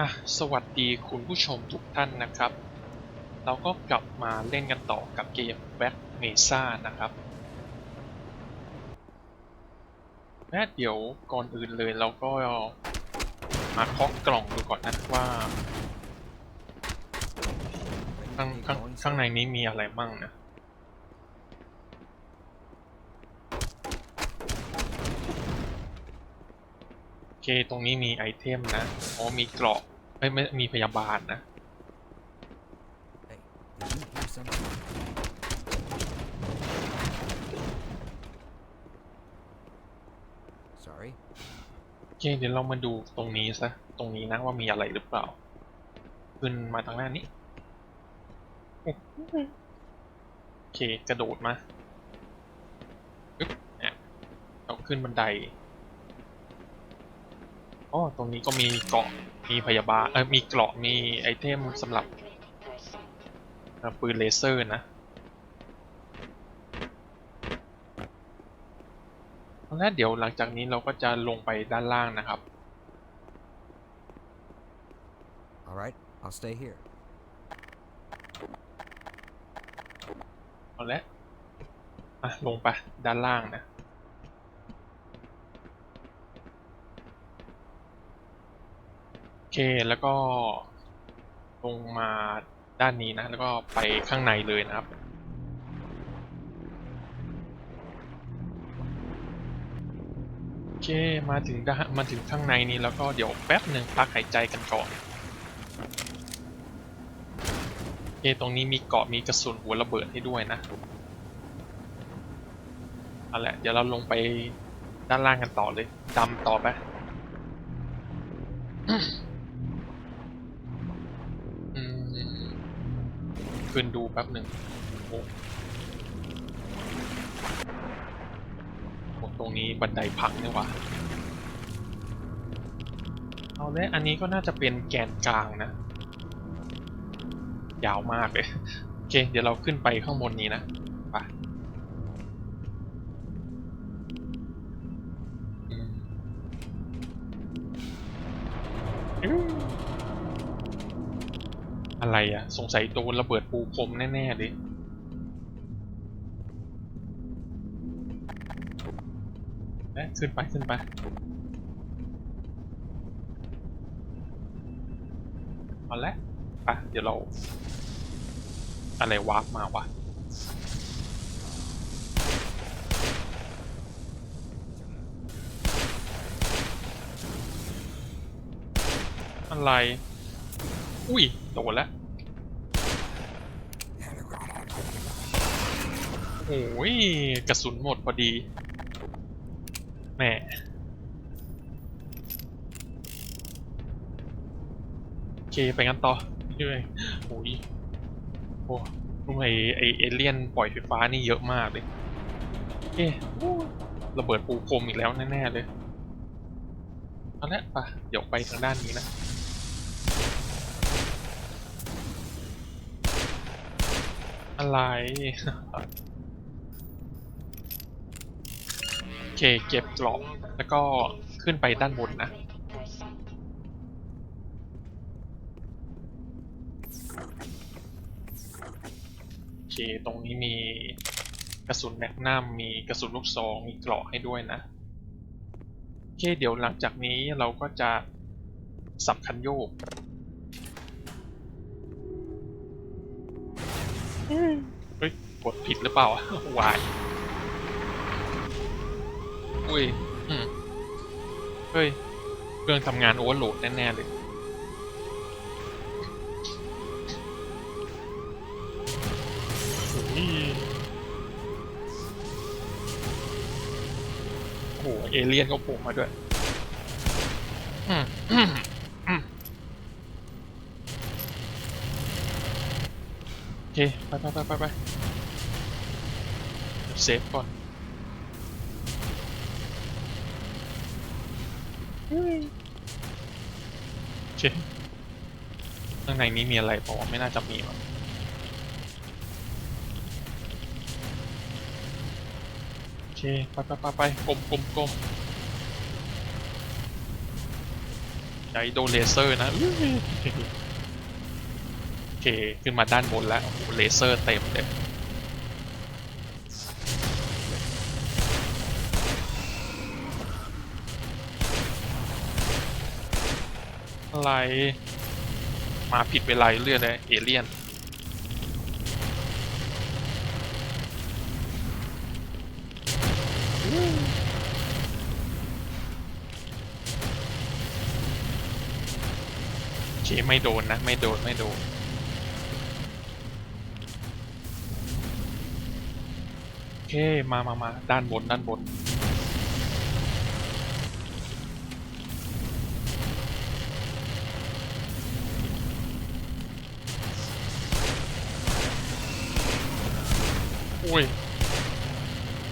อะสวัสดีคุณผู้ชมทุกท่านนะครับ เราก็กลับมาเล่นกันต่อกับเกม Back Mesa นะครับและเดี๋ยวก่อนอื่นเลยเราก็มาเคาะกล่องดูก่อนนะว่า ข้างข้างข้างในนี้มีอะไรมั่งนะ เค ตรงนี้มีไอเทมนะอ๋อมีเกราะไม่ไม่มีพยาบาลนะ Hey, did you hear something? Sorry. โอเคเดี๋ยวเรามาดูตรงนี้ซะ ตรงนี้นะว่ามีอะไรหรือเปล่า ขึ้นมาทางหน้านี้โอเค กระโดดมาปึ๊บเนี่ยเราขึ้นบันได อ๋อตรงนี้ก็มีเกราะมีพยาบาลเออมีเกราะมีไอเทมสำหรับเอ่อปืนเลเซอร์นะแล้วเดี๋ยวหลังจากนี้เราก็จะลงไปด้านล่างนะครับ All right, I'll stay here. เอาละอะลงไปด้านล่างนะ โอ เค แล้วก็ลงมาด้านนี้นะ แล้วก็ไปข้างในเลยนะครับ โอเค มาถึงด้านมาถึงข้างในนี้แล้วก็เดี๋ยวแป๊บหนึ่งพักหายใจกันก่อนโอเคตรงนี้มีเกาะมีกระสุนหัวระเบิดให้ด้วยนะเอาละเดี๋ยวเราลงไปด้านล่างกันต่อเลยดำต่อไป ขึ้นดูแป๊บหนึ่งโอ้โหตรงนี้บันไดพังนี่วะเอาละอันนี้ก็น่าจะเป็นแกนกลางนะ ยาวมากเลย โอเค เดี๋ยวเราขึ้นไปข้างบนนี้นะ ไป อะไรอะ สงสัยโดนระเบิดปูพรมแน่ๆเลยเอ๊ะขึ้นไปขึ้นไปเอาละไปเดี๋ยวเรา อะไรวาร์ปมาวะอะไร อุ้ย โดนแล้ว โอ้ยกระสุนหมดพอดีแหมโอเคไปกันต่อเรื่อยโอ้ยโอ้ทำไมไอเอเลี่ยนปล่อยไฟฟ้านี่เยอะมากเลยเอ๊ะโอ้ระเบิดปูพรมอีกแล้วแน่ๆเลยเอาละปะเดี๋ยวไปทางด้านนี้นะอะไร โอ เคเก็บกล่องแล้วก็ขึ้นไปด้านบนนะ โอเค ตรงนี้มีกระสุนแมกนัมมีกระสุนลูกซองมีเกราะให้ด้วยนะ โอเค เดี๋ยวหลังจากนี้เราก็จะสับคันโยกเฮ้ยกดผิดหรือเปล่าวาย อุ้ยอืมเฮ้ย เครื่องทำงานโอเวอร์โหลดแน่ๆเลยโอ้ยโอ้โห เอเลี่ยนก็โผล่มาด้วย อืมอืมอืมโอเค ไปไปไปไปไปเซฟก่อน เคข้างในนี้มีอะไรเปล่าวะไม่น่าจะมีหรอกโอเคไปไปไปไปกลมกลมกลมใช้โดนเลเซอร์นะอื้อโอเค ขึ้นมาด้านบนแล้วโอ้โหเลเซอร์เต็มเลย อะไร มาผิดเวลาเรื่อยเลยเอเลี่ยนเคไม่โดนนะ ไม่โดน ไม่โดนโอเค มามามาด้านบน ด้านบน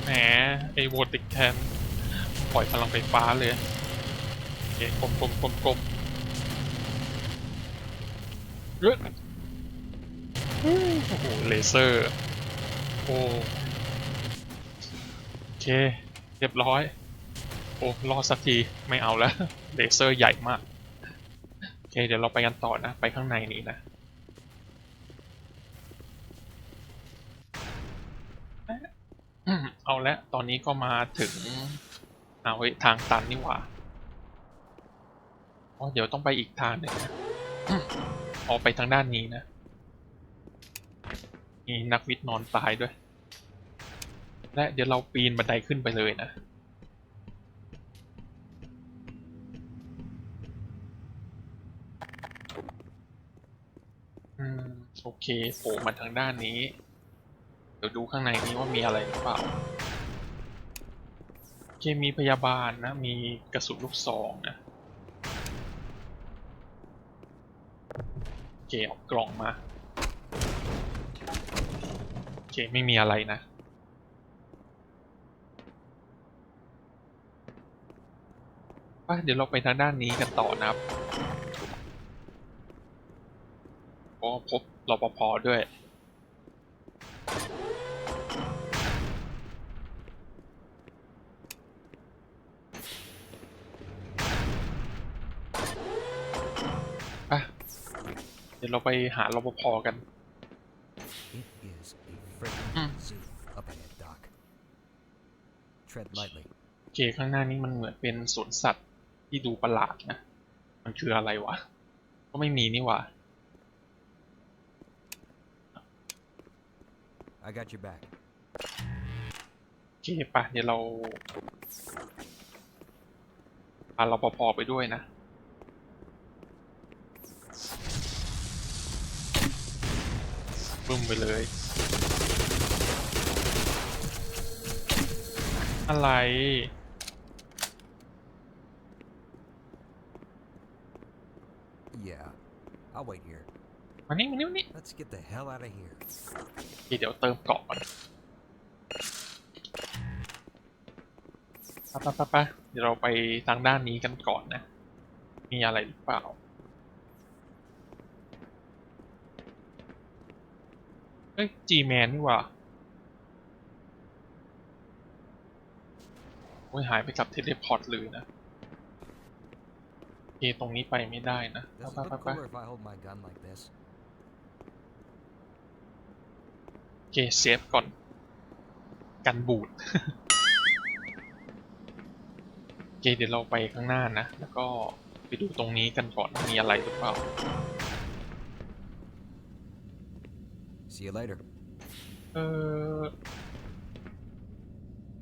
แหมไอโวติกแทน ปล่อยพลังไฟฟ้าเลยโอเคกลมกลมกลมกลมเฮ้ยโอ้โหเลเซอร์โอ้โอเค เรียบร้อย โอ้รอดสักทีไม่เอาแล้วเลเซอร์ใหญ่มากโอเคเดี๋ยวเราไปกันต่อนะ ไปข้างในนี้นะอเอาละตอนนี้ก็มาถึงเอาไว้ทางตันนี่หว่าอ๋อเดี๋ยวต้องไปอีกทางหนึ่งออกไปทางด้านนี้นะมีนักวิทย์นอนตายด้วย และเดี๋ยวเราปีนบันไดขึ้นไปเลยนะ อืม โอเคโผล่มาทางด้านนี้ เดี๋ยวดูข้างในนี้ว่ามีอะไรหรือเปล่า เคมีพยาบาลนะ มีกระสุนลูกซองนะโอเคเอากล่องมาโอเคไม่มีอะไรนะเดี๋ยวเราไปทางด้านนี้กันต่อนะครับก็พบรปภด้วย ดี๋ยวเราไปหารปภกัน It is a freaking Hmm. zoo up ahead, Doc. Tread lightly. โอเคข้างหน้านี้มันเหมือนเป็นสวนสัตว์ที่ดูประหลาดนะ มันคืออะไรวะ ก็ไม่มีนี่หว่า I got your back. โอเคปะเดี๋ยวเราพาเราปภไปด้วยนะ บึ้มไปเลย อะไร Yeah, I'll wait here. มานี่มานี่มานี่ Let's get the hell out of here. โอเคเดี๋ยวเติมเกาะก่อนไปไปไปไปเดี๋ยวเราไปทางด้านนี้กันก่อนนะ มีอะไรหรือเปล่า เฮ้ย G-Man นี่หว่าโอ้ยหายไปกับเทเลพอร์ตเลยนะโอเคตรงนี้ไปไม่ได้นะ Does it ไปไป look ไป cooler if I hold my gun like this? โอเคเซฟก่อน กันบูดโอเคเดี๋ยวเราไปข้างหน้านะ แล้วก็ไปดูตรงนี้กันก่อนว่ามีอะไรหรือเปล่า See you later. เออ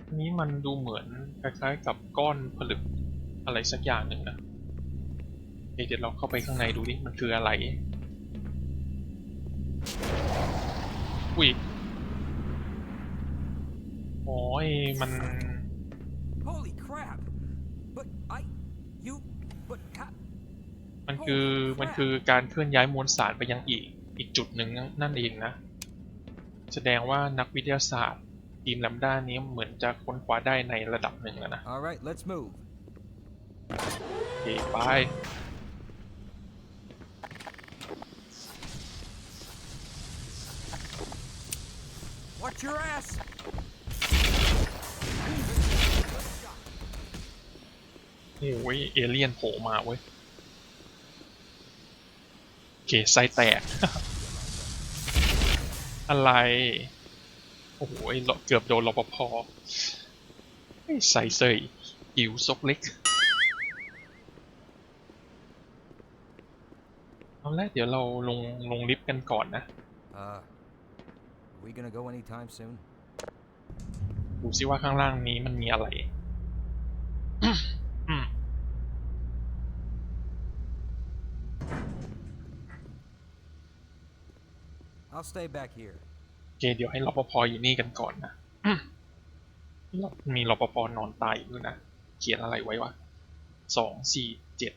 อันนี้มันดูเหมือนคล้ายๆกับก้อนผลึกอะไรสักอย่างหนึ่งนะโอเคเดี๋ยวเราเข้าไปข้างในดูดิ มันคืออะไร อุ้ยโอ้ยมัน Holy crap! But I, you, but how? มันคือ มันคือการเคลื่อนย้ายมวลสารไปยังอีก อีกจุดหนึ่งนั่นเองนะ แสดงว่านักวิทยาศาสตร์ทีมแลมด้านี้เหมือนจะค้นคว้าได้ในระดับหนึ่งแล้วนะ All right, let's move. โอเคไป Watch your ass! โอ้ยเอเลี่ยนโผล่มาเว้ยเคไส้แตก อะไร โอ้โหเกือบโดนรปภไอ้ใส่เสยหิวซกเล็ก เอาละเดี๋ยวเราลงลงลิฟต์กันก่อนนะ Uh, are we gonna go anytime soon? ดูซิว่าข้างล่างนี้มันมีอะไร I'll stay back here. โอเคเดี๋ยวให้รปภอยู่นี่กันก่อนนะมีรปภนอนตายอยู่นะเขียนอะไรไว้วะสองสี่เจ็ด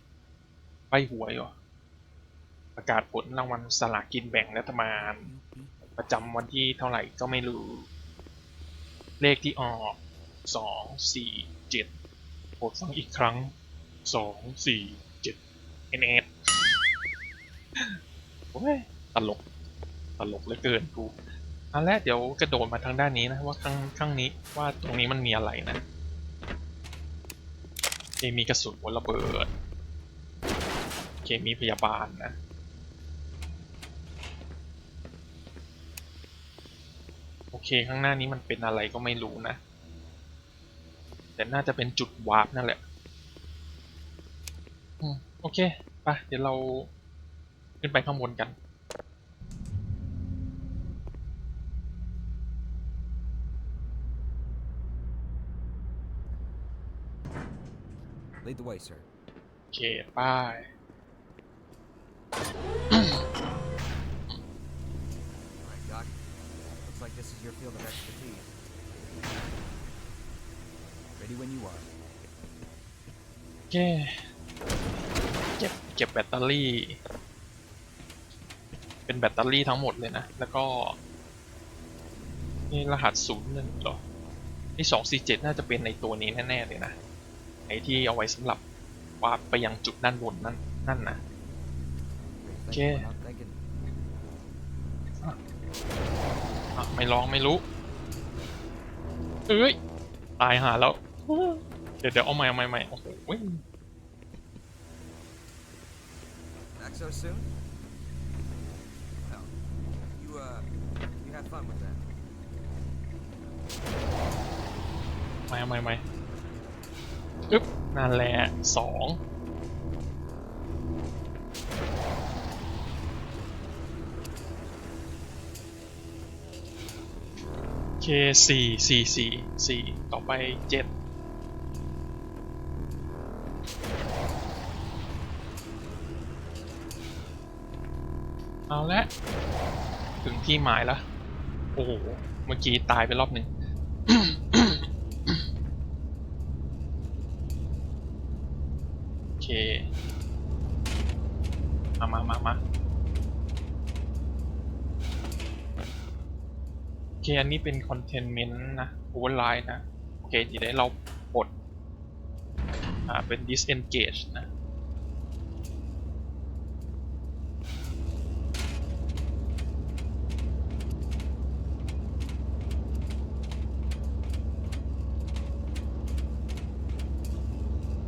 ใบหวยเหรอประกาศผลรางวัลสลากกินแบ่งรัฐบาลประจำวันที่เท่าไหร่ก็ไม่รู้ เลขที่ออกสองสี่เจ็ดโปรดฟังอีกครั้งสองสี่เจ็ดเอ็นเอสโอ้ยตลก ตลกเหลือเกินกูอันแรกเดี๋ยวกระโดดมาทางด้านนี้นะว่าข้างข้างนี้ว่าตรงนี้มันมีอะไรนะโอเคมีกระสุนวระเบิดเคมีพยาบาลนะโอเคข้างหน้านี้มันเป็นอะไรก็ไม่รู้นะ แต่น่าจะเป็นจุดวาร์ปนั่นแหละโอเคไปเดี๋ยวเราขึ้นไปข้างบนกัน Lead the way, sir. โอเคป้าย All right, Doc. Looks like this is your field of expertise. Ready when you are. โอเคเก็บเก็บแบตเตอรี่ เป็นแบตเตอรี่ทั้งหมดเลยนะ แล้วก็ นี่รหัสศูนย์หนึ่งเหรอนี่สองสี่เจ็ดน่าจะเป็นในตัวนี้แน่ ๆ เลยนะไอ ที่เอาไว้สำหรับวาร์ปไปยังจุดด้านบนนั่นนั่นนะ You're Okay. thinking what I'm thinking. อะไม่ลองไม่รู้เอ้ยตายหาแล้ว เดี๋ยวเดี๋ยวเอาใหม่เอาใหม่เอาใหม่โอ้โห Back so soon? Well, you, uh, you have fun with that. ไม่ไม่ไม่ อึ๊บนั่นแหละสองเคสี่สี่สี่สี่ต่อไปเจ็ดเอาละถึงที่หมายแล้วโอ้โห เมื่อกี้ตายไปรอบหนึ่ง โอเค มามามามาโอเคอันนี้เป็นคอนเทนเมนต์นะโอเวอร์ไลน์นะ โอเคทีนี้เราปลดอ่าเป็น disengage นะ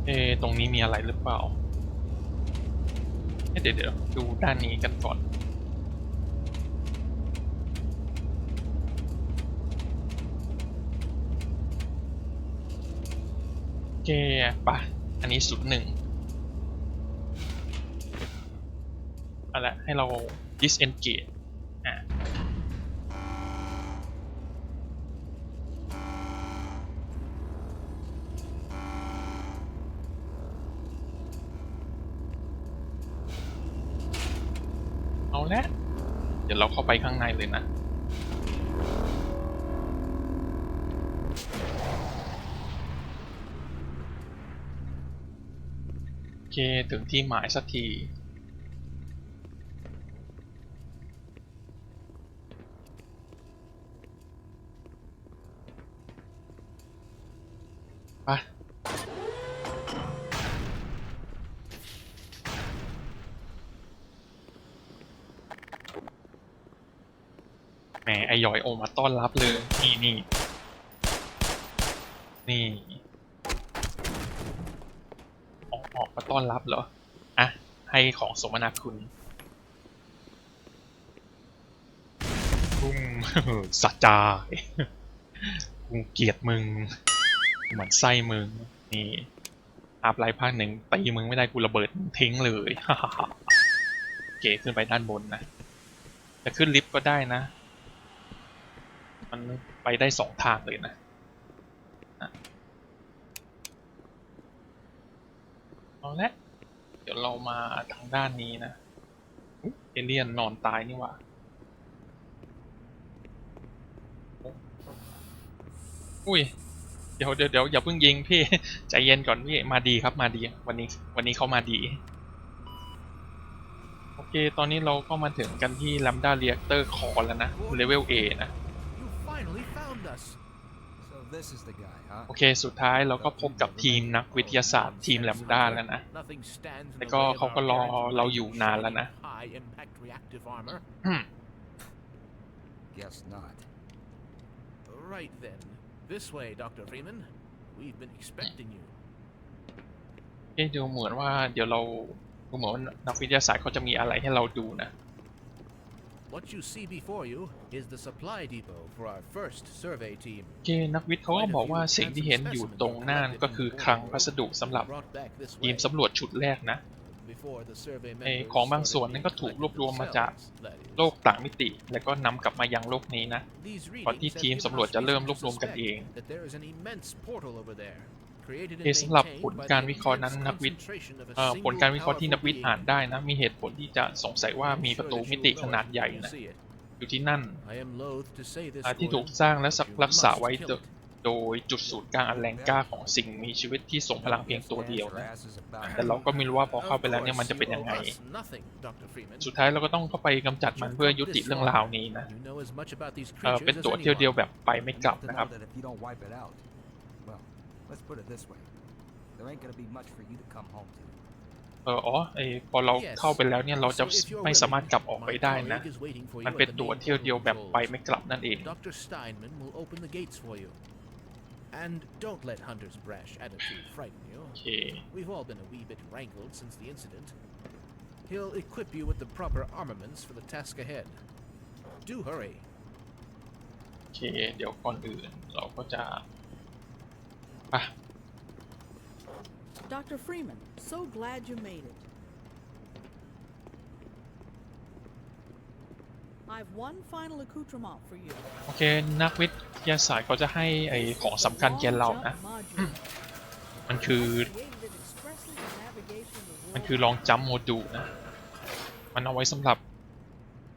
เอตรงนี้มีอะไรหรือเปล่า เดี๋ยวเดี๋ยวดูด้านนี้กันก่อนโอเคปะอันนี้สุดหนึ่งเอาละให้เรา disengage อะ เอาละ เดี๋ยวเราเข้า ไปข้างในเลยนะ โอเค ถึงที่หมายสักที แม่ไอย้อยโอมาต้อนรับเลย นี่นี่นี่ออกออกมาต้อนรับเหรอ อะ ให้ของสมนาคุณกุ้งสัจจากูเกียดมึงเหมือนไส้มึง นี่อาบไลภาคหนึ่งตีมึงไม่ได้กูระเบิดทิ้งเลยเก๋ขึ้นไปด้านบนนะ จะขึ้นลิฟต์ก็ได้นะ มันไปได้สองทางเลยนะเอาละเดี๋ยวเรามาทางด้านนี้นะเอเลียนนอนตายนี่หว่าอุ้ยเดี๋ยวเดี๋ยวเดี๋ยวอย่าเพิ่งยิงพี่ใจเย็นก่อนพี่มาดีครับมาดี วันนี้วันนี้เขามาดี โอเค ตอนนี้เราก็มาถึงกันที่ Lambda Reactor Core แล้วนะเลเวล A นะ โอเค สุดท้ายเราก็พบกับทีมนักวิทยาศาสตร์ทีม Lambda แล้วนะ Nothing stands in แล้ว the ก็ way of เขาก็ our รอ plans. เราอยู่นานแล้วนะ High impact reactive armor. อืม Guess not. Right then. This way, Dr. Freeman. We've been expecting you. เอ๊ะดูเหมือนว่าเดี๋ยวเราดูเหมือนว่านักวิทยาศาสตร์เขาจะมีอะไรให้เราดูนะ What you see before you is the supply depot for our first survey team. โอเคนักวิทย์เขาก็บอกว่าสิ่งที่เห็นอยู่ตรงหน้าก็คือคลังพัสดุสำหรับ Brought back this ทีม way สำรวจชุดแรกนะ before the survey ไอ้ members ของบาง started ส่วนนั้นก็ being ถูก collected รวบรวมมาจาก themselves, that is. โลกต่างมิติ แล้วก็นำกลับมายังโลกนี้นะ These ก่อนที่ readings ทีม have สำรวจ given จะ us เริ่ม reason รวบรวม to กันเอง suspect that there is an immense portal over there, created and เอสำหรับ maintained ผล by การ the วิเคราะห์นั้น intense นักวิทย์ concentration of a เอ่อ single ผลการวิเคราะห์ที่นักวิทย์ powerful อ่านได้นะมีเหตุผลที่จะสงสัยว่า being. มี I'm ประ sure ตู that มิ you ติ will ข know นาด it ใหญ่ when you นะ see it. อยู่ที่นั่น I am loath to say this อ่าที่ for ถูก you, สร้างและ but you รักษา must ไว้ kill โด it. โดยจุดศูนย์กลางอันแรงกล้าของสิ่งมีชีวิตที่ทรงพลังเพียงตัวเดียวนะแต่เราก็ไม่รู้ว่าพอเข้าไปแล้วเนี่ยมันจะเป็นยังไง Of course, you owe us nothing, Dr. Freeman. สุดท้ายเราก็ต้องเข้าไปกำจัดมันเพื่อยุติเรื่องราวนี้นะ You know as much about these เอ่อ creatures เป็น as ตั๋วเที่ยวเดียว anyone. แบบไปไม่กลับนะครับ let's put it this way. There ain't gonna be much for you to come home to. เอออ๋อไอพอเรา Yes. เข้าไปแล้วเนี่ยเราจะ So if you're ไม่ willing, สามารถกลับออกไป my ได้นะ colleague is waiting for you มัน at เป็น the ตั๋ว main เที่ยวเดียวแบบ portal ไปไม่กลับนั่นเอง Dr. Steinman will open the gates for you. And don't let Hunter's brash attitude frighten you. โอเค We've all been a wee bit rankled since the incident. He'll equip you with the proper armaments for the task ahead. Do hurry. โอเค เดี๋ยวก่อนอื่นเราก็จะ อะ Dr. Freeman, so glad you made it. I've one final accoutrement for you. โอเค นักวิทยาศาสตร์เขาจะให้ไอของสำคัญแกเรานะ มันคือ มันคือลองจัมโมดูนะ มันเอาไว้สำหรับ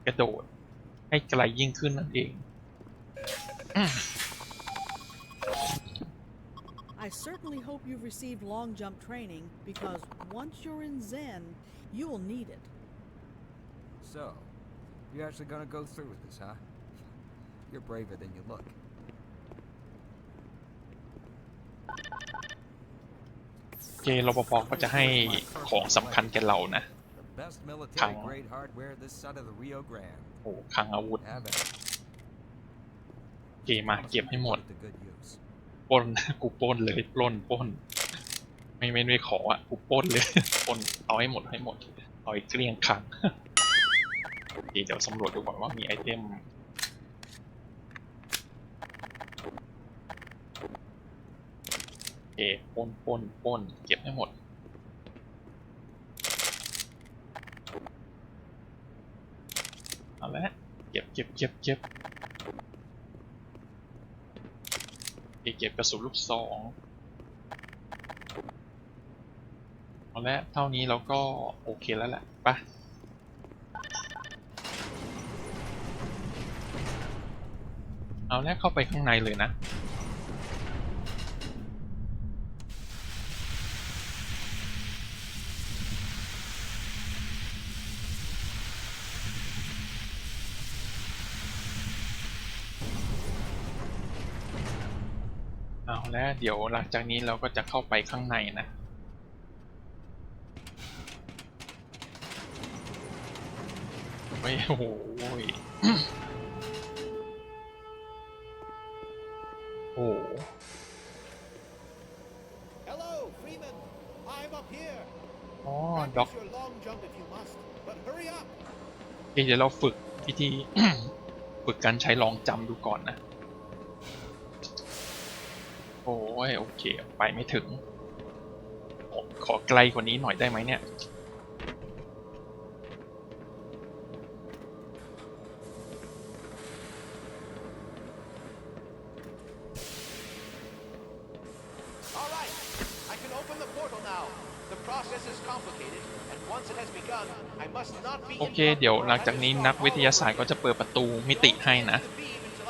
กระโดด ให้ไกลยิ่งขึ้นนั่นเอง I certainly hope you've received long jump training because once you're in Zen, you will need it. So, you're actually gonna go through with this, huh? You're braver than you look. โอเครปภก็จะให้ของสำคัญแกเรานะ The best military Kang. grade hardware this side of the Rio Grande. โอ้คลังอาวุธ Have it. โอเคมาเก็บให้หมด Put it to good use. ปล้น กูปล้นเลยปล้นปล้น ไม่ไม่ไม่ขออะกูปล้นเลยปล้นเอาให้หมดให้หมดเอาให้เกลี้ยงคังโอเคเดี๋ยวสำรวจดูก่อนว่ามีไอเทมโอเคปล้นปล้นปล้นเก็บให้หมดเอาละเก็บเก็บเก็บเก็บ เอเคเก็บกระสุนลูกซองเอาละเท่านี้เราก็โอเคแล้วแหละปะเอาละเข้าไปข้างในเลยนะ แล้วเดี๋ยวหลังจากนี้เราก็จะเข้าไปข้างในนะเฮ้ยโอ้โหยโอ้โห Hello, Freeman. I'm up here. อ๋อด็อก your long jump if you must, but hurry up. เดี๋ยวเราฝึกวิธีฝึฝึกการใช้ลองจำดูก่อนนะ โอ้ยโอเค ไปไม่ถึงขอขอไกลกว่านี้หน่อยได้ไหมเนี่ย All right, I can open the portal now. The process is complicated, and once it has begun, I must not be โอเค เดี๋ยวหลังจากนี้นักวิทยาศาสตร์ก็จะเปิดประตูมิติให้นะ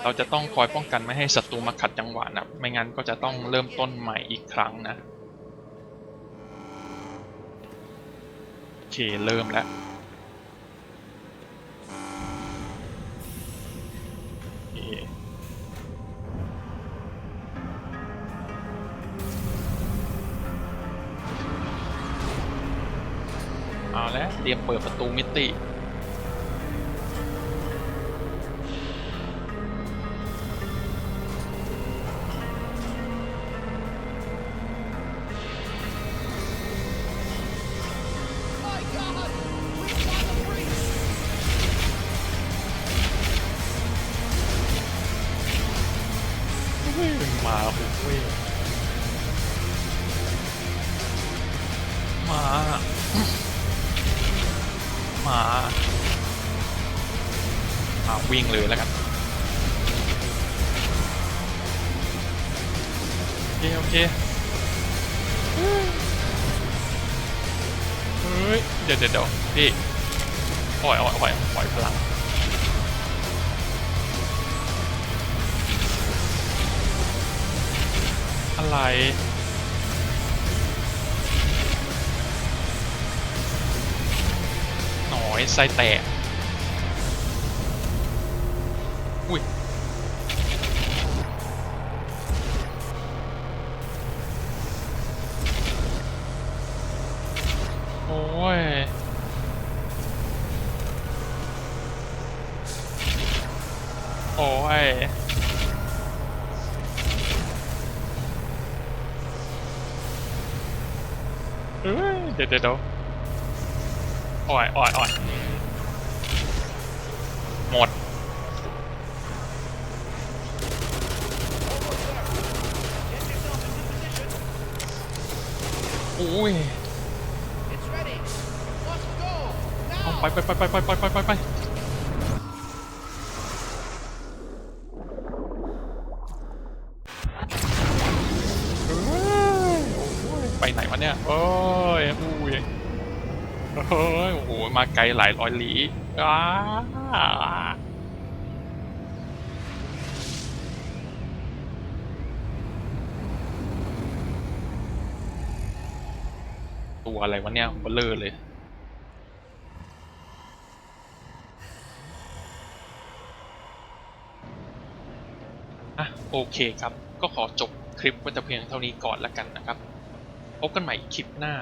เราจะต้องคอยป้องกันไม่ให้ศัตรูมาขัดจังหวะนะไม่งั้นก็จะต้องเริ่มต้นใหม่อีกครั้งนะโอเคเริ่มแล้วเคเอาแล้วเตรียมเปิดประตูมิติ ฮ้ยมาโอ้ยมา มามาวิ่งเลยแล้วกันโอเคโอเคเฮ้ยเดี๋ยวเดี๋ยวพี่ปล่อยปล่อยปล่อยพลัง อะไร หน่อยไส้แตกอุ้ย โอ้ย โอ้ย เอ้ยเดี๋ยวเดี๋ยวเดี๋ยวอ่อยอ่อยอ่อยหมด อุ้ยเอาไปไปไปไปไปไปไปไปไปไปไหนวะเนี่ย โอ้ย อุ้ยเฮ้ยโอ้โห มาไกลหลายร้อยลี้อ้าตัวอะไรวะเนี่ยเบลเลอร์เลยอะโอเคครับ ก็ขอจบคลิปไว้แต่เพียงเท่านี้ก่อนล้วกันนะครับ พบกันใหม่คลิปหน้า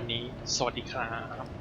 วันนี้ สวัสดีครับ